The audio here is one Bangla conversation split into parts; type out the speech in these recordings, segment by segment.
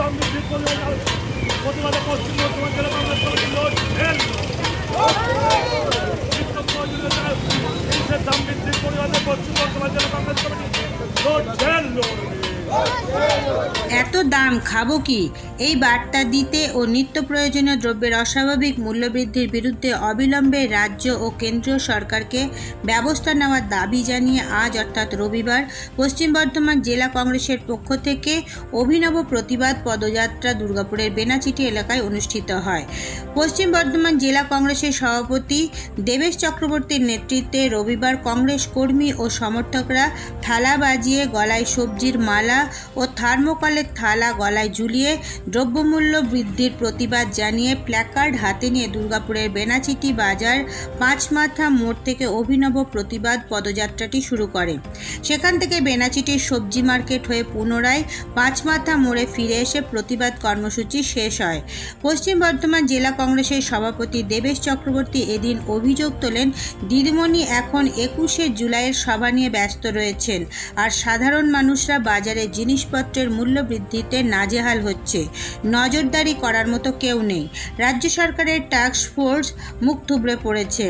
পরিমাণ প্রতিবাদে পশ্চিম বর্ধমান জেলা কংগ্রেস কমিটি লোড হেল নিত্য প্রয়োজনীয় জিনিসের দাম বৃদ্ধির পরিমাণে পশ্চিম বর্ধমান জেলা কংগ্রেস কমিটি লোড হেল লোড এত দাম খাব কি? এই বার্তা দিতে ও নিত্য প্রয়োজনীয় দ্রব্যের অস্বাভাবিক মূল্যবৃদ্ধির বিরুদ্ধে অবিলম্বে রাজ্য ও কেন্দ্রীয় সরকারকে ব্যবস্থা নেওয়ার দাবি জানিয়ে আজ, অর্থাৎ রবিবার, পশ্চিম বর্ধমান জেলা কংগ্রেসের পক্ষ থেকে অভিনব প্রতিবাদ পদযাত্রা দুর্গাপুরের বেনাচিটি এলাকায় অনুষ্ঠিত হয়। পশ্চিম বর্ধমান জেলা কংগ্রেসের সভাপতি দেবেশ চক্রবর্তীর নেতৃত্বে রবিবার কংগ্রেস কর্মী ও সমর্থকরা থালা বাজিয়ে গলায় সবজির মালা ও থার্মোকলের থালা গলায় ঝুলিয়ে দ্রব্যমূল্য বৃদ্ধির প্রতিবাদ জানিয়ে প্ল্যাকার্ড হাতে নিয়ে দুর্গাপুরের বেনাচিটি বাজার পাঁচমাথা মোড় থেকে অভিনব প্রতিবাদ পদযাত্রাটি শুরু করে। সেখান থেকে বেনাচিটির সবজি মার্কেট হয়ে পুনরায় পাঁচমাথা মোড়ে ফিরে এসে প্রতিবাদ কর্মসূচি শেষ হয়। পশ্চিম বর্ধমান জেলা কংগ্রেসের সভাপতি দেবেশ চক্রবর্তী এদিন অভিযোগ তোলেন, দিদিমণি এখন একুশে জুলাইয়ের সভা নিয়ে ব্যস্ত রয়েছেন। আর সাধারণ মানুষরা বাজারে জিনিসপত্রের মূল্য বৃদ্ধিতে নাজেহাল হচ্ছে। নজরদারি করার মতো কেউ নেই। রাজ্য সরকারের টাস্ক ফোর্স মুখ থুবড়ে পড়েছে।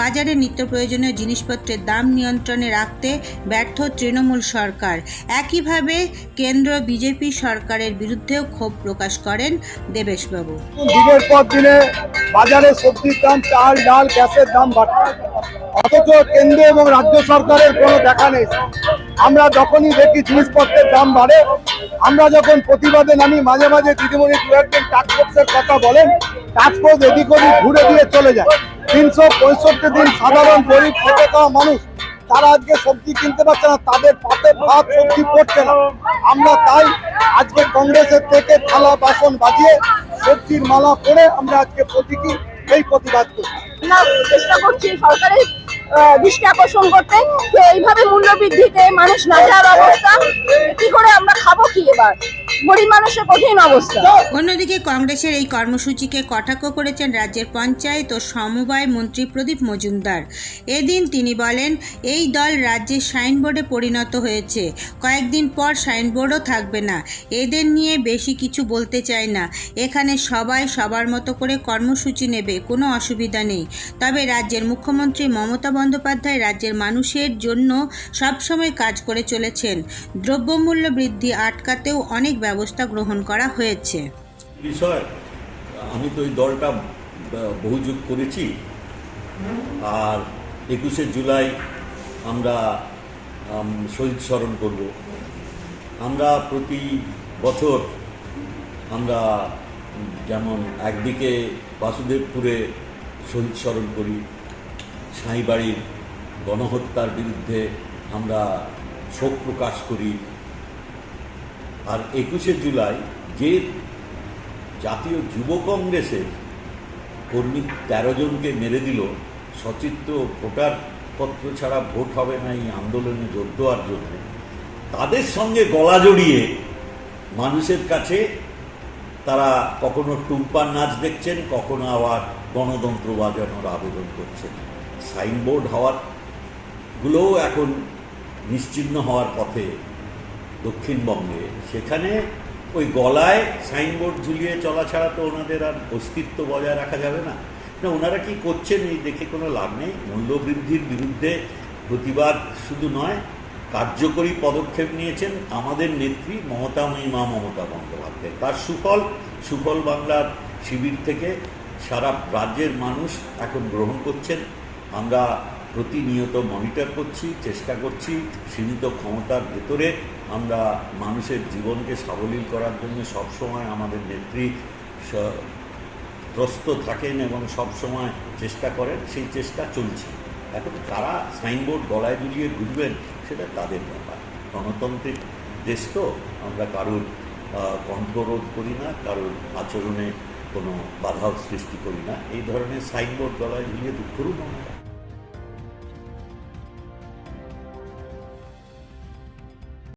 বাজারে নিত্য প্রয়োজনীয় জিনিসপত্রের দাম নিয়ন্ত্রণে রাখতে ব্যর্থ তৃণমূল সরকার। একইভাবে কেন্দ্র বিজেপি সরকারের বিরুদ্ধেও ক্ষোভ প্রকাশ করেন দেবেশবাবু। দিনের পর দিনে বাজারে সবজির দাম চাল, ডাল, গ্যাসের দাম বাড়ছে। অথচ কেন্দ্র এবং রাজ্য সরকারের কোনো দেখা নেই। আমরা যখনই দেখি জিনিসপত্রের দাম বাড়ে, আমরা যখন প্রতিবাদে নামি, মাঝে মাঝে দিদিমণি দু একজন টাস্কফোর্সের কথা বলেন টাস্কফোর্স এদিক ওদিক ঘুরে দিয়ে চলে যায়। তিনশো পঁয়ষট্টি দিন সাধারণ গরিব খেটে খাওয়া মানুষ, তারা আজকে সবজি কিনতে পারছে না, তাদের পাতে ভাত, সবজি পড়ছে না। আমরা তাই আজকে কংগ্রেসের থেকে থালা, বাসন বাজিয়ে সবজির মালা পরে আমরা আজকে প্রতীকী এই প্রতিবাদ করছি। চেষ্টা করছি সরকারের দৃষ্টি আকর্ষণ করতে এইভাবে মূল্য বৃদ্ধিতে মানুষ না যাওয়ার অবস্থা, কি করে আমরা খাব কি এবার? গরিব মানুষের কঠিন অবস্থা। অন্যদিকে কংগ্রেসের এই কর্মসূচিকে কটাক্ষ করেছেন রাজ্যের পঞ্চায়েত ও সমবায় মন্ত্রী প্রদীপ মজুমদার। এদিন তিনি বলেন এই দল রাজ্যের সাইনবোর্ডে পরিণত হয়েছে। কয়েকদিন পর সাইনবোর্ডও থাকবে না। এদের নিয়ে বেশি কিছু বলতে চাই না। এখানে সবাই সবার মতো করে কর্মসূচি নেবে কোনো অসুবিধা নেই। তবে রাজ্যের মুখ্যমন্ত্রী মমতা বন্দ্যোপাধ্যায় রাজ্যের মানুষের জন্য সবসময় কাজ করে চলেছেন। দ্রব্যমূল্য বৃদ্ধি আটকাতেও অনেক ব্যবস্থা গ্রহণ করা হয়েছে। বিষয় আমি তো ওই দলটা আহ, বহু যুগ করেছি। আর একুশে জুলাই আমরা শহীদ স্মরণ করব। আমরা প্রতি বছর আমরা যেমন একদিকে বাসুদেবপুরে শহীদ স্মরণ করি সাঁইবাড়ির গণহত্যার বিরুদ্ধে আমরা শোক প্রকাশ করি। আর একুশে জুলাই যে জাতীয় যুব কংগ্রেসের কর্মী তেরো জনকে মেরে দিল, সচিত্র ভোটার পত্র ছাড়া ভোট হবে না এই আন্দোলনে যোগ দেওয়ার জন্য, তাদের সঙ্গে গলা জড়িয়ে মানুষের কাছে তারা কখনো টুম্পার নাচ দেখছেন, কখনো আবার গণতন্ত্র বাজানোর আবেদন করছেন। সাইনবোর্ড হওয়ার গুলোও এখন নিশ্চিহ্ন হওয়ার পথে দক্ষিণবঙ্গে সেখানে ওই গলায় সাইনবোর্ড ঝুলিয়ে চলা ছাড়া তো ওনাদের আর অস্তিত্ব বজায় রাখা যাবে না। না, ওনারা কি করছেন এই দেখে কোনো লাভ নেই? মূল্যবৃদ্ধির বিরুদ্ধে প্রতিবাদ শুধু নয়, কার্যকরী পদক্ষেপ নিয়েছেন আমাদের নেত্রী মমতাময়ী মা মমতা বন্দ্যোপাধ্যায়। তার সুফল সুফল বাংলার শিবির থেকে সারা রাজ্যের মানুষ এখন গ্রহণ করছেন। আমরা প্রতিনিয়ত মনিটর করছি, চেষ্টা করছি, সীমিত ক্ষমতার ভেতরে আমরা মানুষের জীবনকে সাবলীল করার জন্য সবসময় আমাদের নেত্রী ত্রস্ত থাকেন এবং সবসময় চেষ্টা করেন, সেই চেষ্টা চলছে। এখন কারা সাইনবোর্ড গলায় ঝুলিয়ে ঘুরবেন, সেটা তাদের ব্যাপার। গণতান্ত্রিক দেশ তো, আমরা কারোর কণ্ঠরোধ করি না, কারোর আচরণে কোনো বাধাও সৃষ্টি করি না। এই ধরনের সাইনবোর্ড গলায় ঝুলিয়ে দুঃখ আমরা